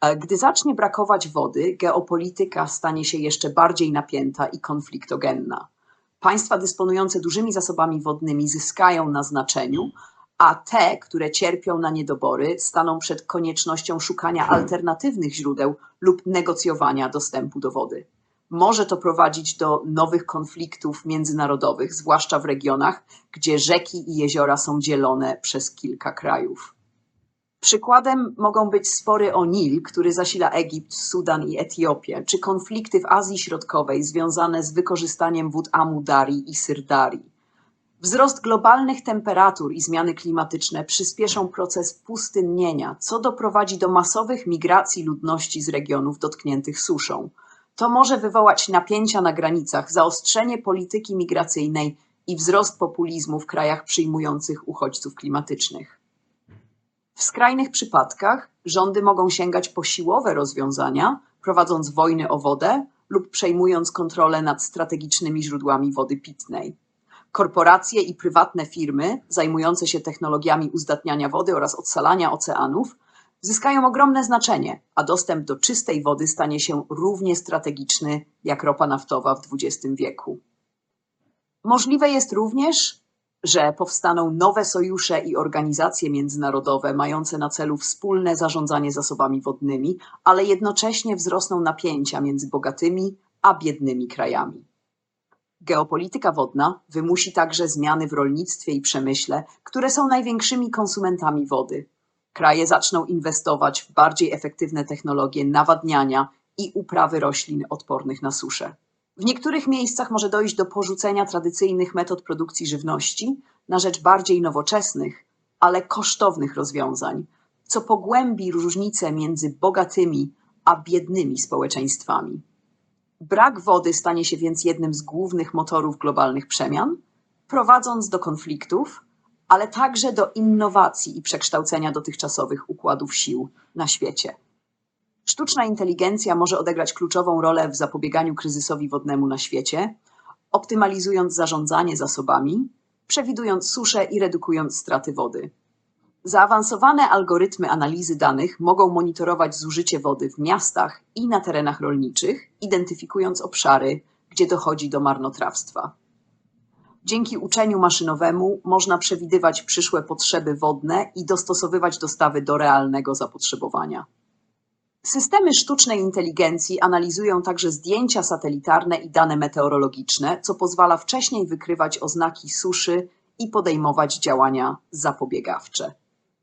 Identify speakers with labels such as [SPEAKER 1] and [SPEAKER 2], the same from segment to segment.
[SPEAKER 1] E, Gdy zacznie brakować wody, geopolityka stanie się jeszcze bardziej napięta i konfliktogenna. Państwa dysponujące dużymi zasobami wodnymi zyskają na znaczeniu, a te, które cierpią na niedobory, staną przed koniecznością szukania alternatywnych źródeł lub negocjowania dostępu do wody. Może to prowadzić do nowych konfliktów międzynarodowych, zwłaszcza w regionach, gdzie rzeki i jeziora są dzielone przez kilka krajów. Przykładem mogą być spory o Nil, który zasila Egipt, Sudan i Etiopię, czy konflikty w Azji Środkowej związane z wykorzystaniem wód Amu Darii i Syrdarii. Wzrost globalnych temperatur i zmiany klimatyczne przyspieszą proces pustynnienia, co doprowadzi do masowych migracji ludności z regionów dotkniętych suszą. To może wywołać napięcia na granicach, zaostrzenie polityki migracyjnej i wzrost populizmu w krajach przyjmujących uchodźców klimatycznych. W skrajnych przypadkach rządy mogą sięgać po siłowe rozwiązania, prowadząc wojny o wodę lub przejmując kontrolę nad strategicznymi źródłami wody pitnej. Korporacje i prywatne firmy zajmujące się technologiami uzdatniania wody oraz odsalania oceanów zyskają ogromne znaczenie, a dostęp do czystej wody stanie się równie strategiczny jak ropa naftowa w XX wieku. Możliwe jest również, że powstaną nowe sojusze i organizacje międzynarodowe mające na celu wspólne zarządzanie zasobami wodnymi, ale jednocześnie wzrosną napięcia między bogatymi a biednymi krajami. Geopolityka wodna wymusi także zmiany w rolnictwie i przemyśle, które są największymi konsumentami wody. Kraje zaczną inwestować w bardziej efektywne technologie nawadniania i uprawy roślin odpornych na suszę. W niektórych miejscach może dojść do porzucenia tradycyjnych metod produkcji żywności na rzecz bardziej nowoczesnych, ale kosztownych rozwiązań, co pogłębi różnice między bogatymi a biednymi społeczeństwami. Brak wody stanie się więc jednym z głównych motorów globalnych przemian, prowadząc do konfliktów, ale także do innowacji i przekształcenia dotychczasowych układów sił na świecie. Sztuczna inteligencja może odegrać kluczową rolę w zapobieganiu kryzysowi wodnemu na świecie, optymalizując zarządzanie zasobami, przewidując suszę i redukując straty wody. Zaawansowane algorytmy analizy danych mogą monitorować zużycie wody w miastach i na terenach rolniczych, identyfikując obszary, gdzie dochodzi do marnotrawstwa. Dzięki uczeniu maszynowemu można przewidywać przyszłe potrzeby wodne i dostosowywać dostawy do realnego zapotrzebowania. Systemy sztucznej inteligencji analizują także zdjęcia satelitarne i dane meteorologiczne, co pozwala wcześniej wykrywać oznaki suszy i podejmować działania zapobiegawcze.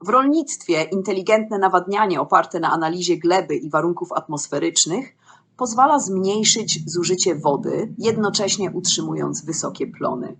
[SPEAKER 1] W rolnictwie inteligentne nawadnianie oparte na analizie gleby i warunków atmosferycznych pozwala zmniejszyć zużycie wody, jednocześnie utrzymując wysokie plony.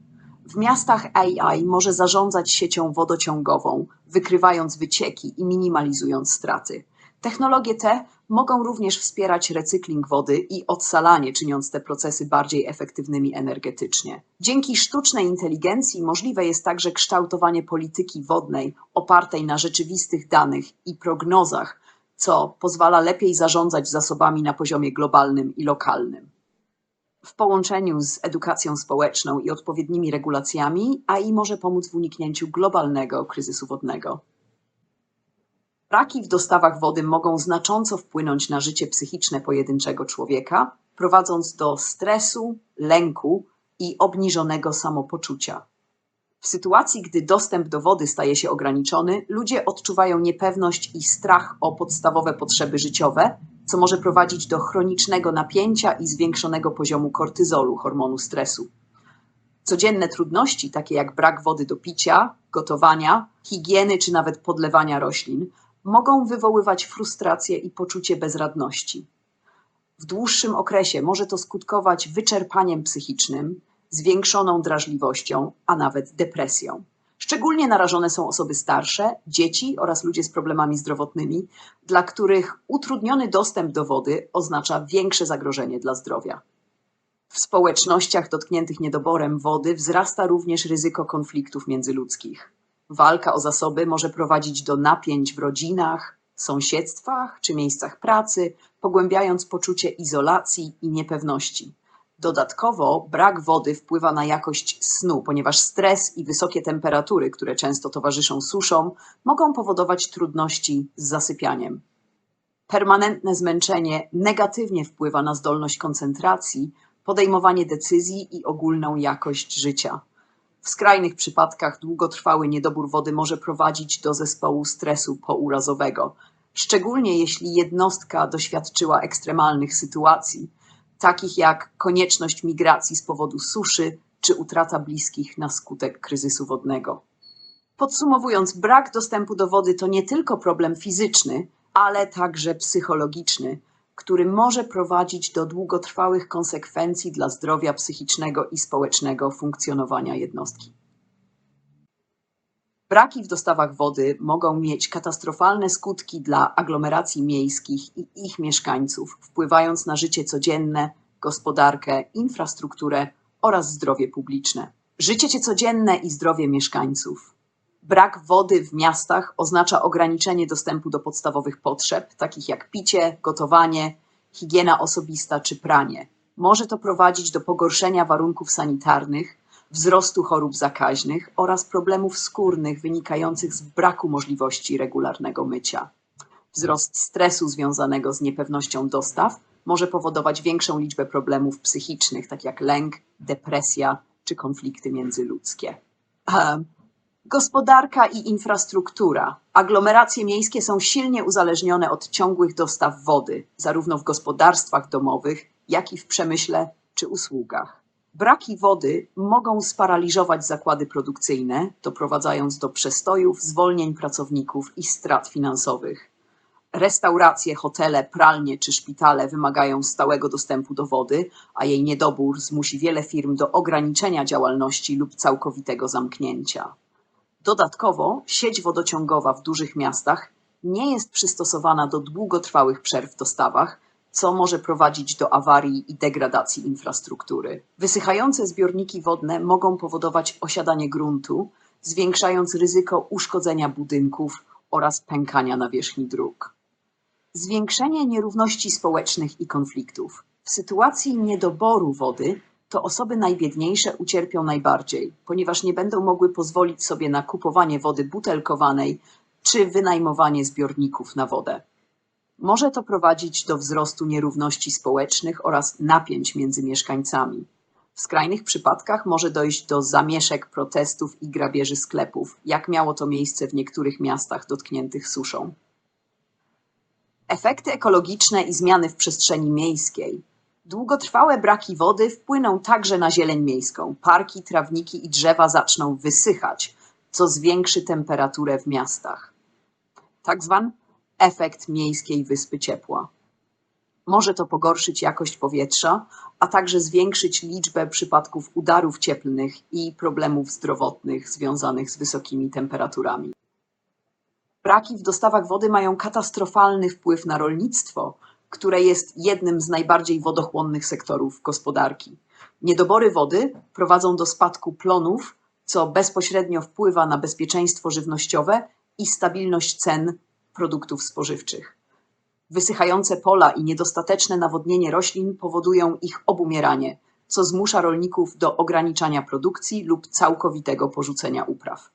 [SPEAKER 1] W miastach AI może zarządzać siecią wodociągową, wykrywając wycieki i minimalizując straty. Technologie te mogą również wspierać recykling wody i odsalanie, czyniąc te procesy bardziej efektywnymi energetycznie. Dzięki sztucznej inteligencji możliwe jest także kształtowanie polityki wodnej opartej na rzeczywistych danych i prognozach, co pozwala lepiej zarządzać zasobami na poziomie globalnym i lokalnym. W połączeniu z edukacją społeczną i odpowiednimi regulacjami AI może pomóc w uniknięciu globalnego kryzysu wodnego. Braki w dostawach wody mogą znacząco wpłynąć na życie psychiczne pojedynczego człowieka, prowadząc do stresu, lęku i obniżonego samopoczucia. W sytuacji, gdy dostęp do wody staje się ograniczony, ludzie odczuwają niepewność i strach o podstawowe potrzeby życiowe, co może prowadzić do chronicznego napięcia i zwiększonego poziomu kortyzolu, hormonu stresu. Codzienne trudności, takie jak brak wody do picia, gotowania, higieny czy nawet podlewania roślin, mogą wywoływać frustrację i poczucie bezradności. W dłuższym okresie może to skutkować wyczerpaniem psychicznym, zwiększoną drażliwością, a nawet depresją. Szczególnie narażone są osoby starsze, dzieci oraz ludzie z problemami zdrowotnymi, dla których utrudniony dostęp do wody oznacza większe zagrożenie dla zdrowia. W społecznościach dotkniętych niedoborem wody wzrasta również ryzyko konfliktów międzyludzkich. Walka o zasoby może prowadzić do napięć w rodzinach, sąsiedztwach czy miejscach pracy, pogłębiając poczucie izolacji i niepewności. Dodatkowo brak wody wpływa na jakość snu, ponieważ stres i wysokie temperatury, które często towarzyszą suszom, mogą powodować trudności z zasypianiem. Permanentne zmęczenie negatywnie wpływa na zdolność koncentracji, podejmowanie decyzji i ogólną jakość życia. W skrajnych przypadkach długotrwały niedobór wody może prowadzić do zespołu stresu pourazowego, szczególnie jeśli jednostka doświadczyła ekstremalnych sytuacji, takich jak konieczność migracji z powodu suszy czy utrata bliskich na skutek kryzysu wodnego. Podsumowując, brak dostępu do wody to nie tylko problem fizyczny, ale także psychologiczny, który może prowadzić do długotrwałych konsekwencji dla zdrowia psychicznego i społecznego funkcjonowania jednostki. Braki w dostawach wody mogą mieć katastrofalne skutki dla aglomeracji miejskich i ich mieszkańców, wpływając na życie codzienne, gospodarkę, infrastrukturę oraz zdrowie publiczne. Życie codzienne i zdrowie mieszkańców. Brak wody w miastach oznacza ograniczenie dostępu do podstawowych potrzeb, takich jak picie, gotowanie, higiena osobista czy pranie. Może to prowadzić do pogorszenia warunków sanitarnych, wzrostu chorób zakaźnych oraz problemów skórnych wynikających z braku możliwości regularnego mycia. Wzrost stresu związanego z niepewnością dostaw może powodować większą liczbę problemów psychicznych, tak jak lęk, depresja czy konflikty międzyludzkie. Gospodarka i infrastruktura. Aglomeracje miejskie są silnie uzależnione od ciągłych dostaw wody, zarówno w gospodarstwach domowych, jak i w przemyśle czy usługach. Braki wody mogą sparaliżować zakłady produkcyjne, doprowadzając do przestojów, zwolnień pracowników i strat finansowych. Restauracje, hotele, pralnie czy szpitale wymagają stałego dostępu do wody, a jej niedobór zmusi wiele firm do ograniczenia działalności lub całkowitego zamknięcia. Dodatkowo sieć wodociągowa w dużych miastach nie jest przystosowana do długotrwałych przerw w dostawach, co może prowadzić do awarii i degradacji infrastruktury. Wysychające zbiorniki wodne mogą powodować osiadanie gruntu, zwiększając ryzyko uszkodzenia budynków oraz pękania nawierzchni dróg. Zwiększenie nierówności społecznych i konfliktów. W sytuacji niedoboru wody to osoby najbiedniejsze ucierpią najbardziej, ponieważ nie będą mogły pozwolić sobie na kupowanie wody butelkowanej czy wynajmowanie zbiorników na wodę. Może to prowadzić do wzrostu nierówności społecznych oraz napięć między mieszkańcami. W skrajnych przypadkach może dojść do zamieszek, protestów i grabieży sklepów, jak miało to miejsce w niektórych miastach dotkniętych suszą. Efekty ekologiczne i zmiany w przestrzeni miejskiej Długotrwałe braki wody wpłyną także na zieleń miejską. Parki, trawniki i drzewa zaczną wysychać, co zwiększy temperaturę w miastach. Tak zwany efekt miejskiej wyspy ciepła. Może to pogorszyć jakość powietrza, a także zwiększyć liczbę przypadków udarów cieplnych i problemów zdrowotnych związanych z wysokimi temperaturami. Braki w dostawach wody mają katastrofalny wpływ na rolnictwo, które jest jednym z najbardziej wodochłonnych sektorów gospodarki. Niedobory wody prowadzą do spadku plonów, co bezpośrednio wpływa na bezpieczeństwo żywnościowe i stabilność cen produktów spożywczych. Wysychające pola i niedostateczne nawodnienie roślin powodują ich obumieranie, co zmusza rolników do ograniczania produkcji lub całkowitego porzucenia upraw.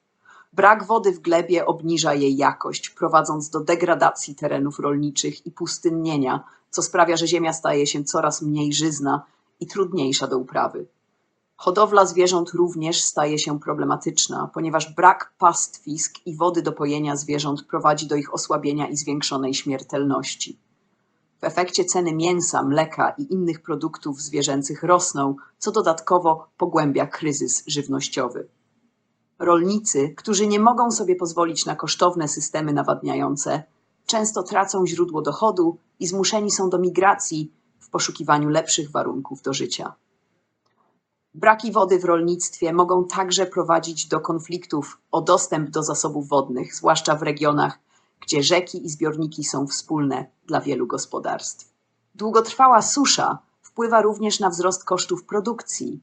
[SPEAKER 1] Brak wody w glebie obniża jej jakość, prowadząc do degradacji terenów rolniczych i pustynnienia, co sprawia, że ziemia staje się coraz mniej żyzna i trudniejsza do uprawy. Hodowla zwierząt również staje się problematyczna, ponieważ brak pastwisk i wody do pojenia zwierząt prowadzi do ich osłabienia i zwiększonej śmiertelności. W efekcie ceny mięsa, mleka i innych produktów zwierzęcych rosną, co dodatkowo pogłębia kryzys żywnościowy rolnicy, którzy nie mogą sobie pozwolić na kosztowne systemy nawadniające, często tracą źródło dochodu i zmuszeni są do migracji w poszukiwaniu lepszych warunków do życia. Braki wody w rolnictwie mogą także prowadzić do konfliktów o dostęp do zasobów wodnych, zwłaszcza w regionach, gdzie rzeki i zbiorniki są wspólne dla wielu gospodarstw. Długotrwała susza wpływa również na wzrost kosztów produkcji,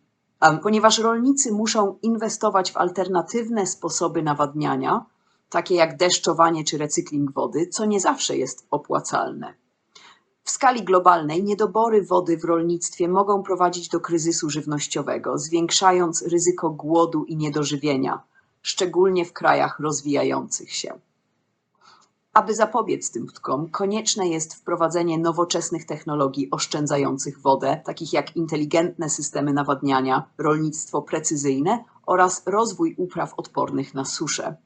[SPEAKER 1] ponieważ rolnicy muszą inwestować w alternatywne sposoby nawadniania, takie jak deszczowanie czy recykling wody, co nie zawsze jest opłacalne. W skali globalnej niedobory wody w rolnictwie mogą prowadzić do kryzysu żywnościowego, zwiększając ryzyko głodu i niedożywienia, szczególnie w krajach rozwijających się. Aby zapobiec tym skutkom, konieczne jest wprowadzenie nowoczesnych technologii oszczędzających wodę, takich jak inteligentne systemy nawadniania, rolnictwo precyzyjne oraz rozwój upraw odpornych na suszę.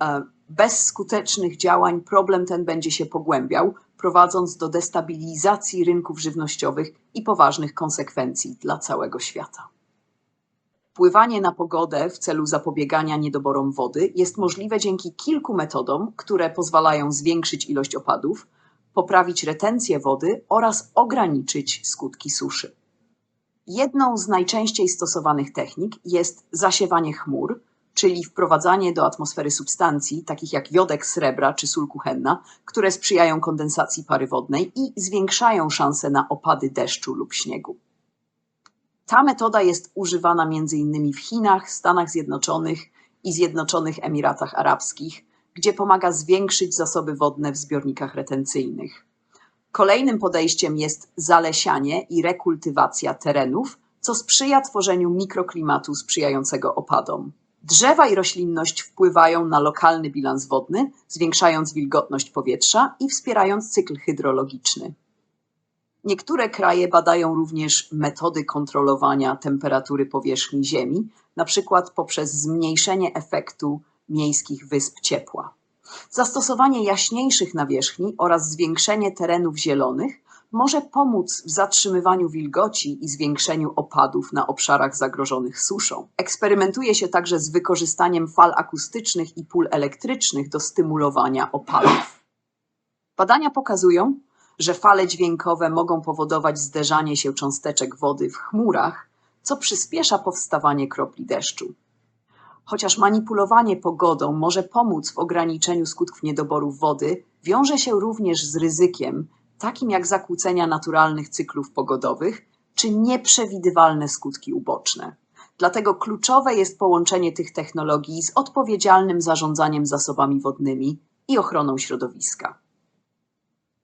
[SPEAKER 1] E, Bez skutecznych działań problem ten będzie się pogłębiał, prowadząc do destabilizacji rynków żywnościowych i poważnych konsekwencji dla całego świata. Wpływanie na pogodę w celu zapobiegania niedoborom wody jest możliwe dzięki kilku metodom, które pozwalają zwiększyć ilość opadów, poprawić retencję wody oraz ograniczyć skutki suszy. Jedną z najczęściej stosowanych technik jest zasiewanie chmur, czyli wprowadzanie do atmosfery substancji takich jak jodek srebra czy sól kuchenna, które sprzyjają kondensacji pary wodnej i zwiększają szanse na opady deszczu lub śniegu. Ta metoda jest używana m.in. w Chinach, Stanach Zjednoczonych i Zjednoczonych Emiratach Arabskich, gdzie pomaga zwiększyć zasoby wodne w zbiornikach retencyjnych. Kolejnym podejściem jest zalesianie i rekultywacja terenów, co sprzyja tworzeniu mikroklimatu sprzyjającego opadom. Drzewa i roślinność wpływają na lokalny bilans wodny, zwiększając wilgotność powietrza i wspierając cykl hydrologiczny. Niektóre kraje badają również metody kontrolowania temperatury powierzchni Ziemi, na przykład poprzez zmniejszenie efektu miejskich wysp ciepła. Zastosowanie jaśniejszych nawierzchni oraz zwiększenie terenów zielonych może pomóc w zatrzymywaniu wilgoci i zwiększeniu opadów na obszarach zagrożonych suszą. Eksperymentuje się także z wykorzystaniem fal akustycznych i pól elektrycznych do stymulowania opadów. Badania pokazują, że fale dźwiękowe mogą powodować zderzanie się cząsteczek wody w chmurach, co przyspiesza powstawanie kropli deszczu. Chociaż manipulowanie pogodą może pomóc w ograniczeniu skutków niedoborów wody, wiąże się również z ryzykiem, takim jak zakłócenia naturalnych cyklów pogodowych czy nieprzewidywalne skutki uboczne. Dlatego kluczowe jest połączenie tych technologii z odpowiedzialnym zarządzaniem zasobami wodnymi i ochroną środowiska.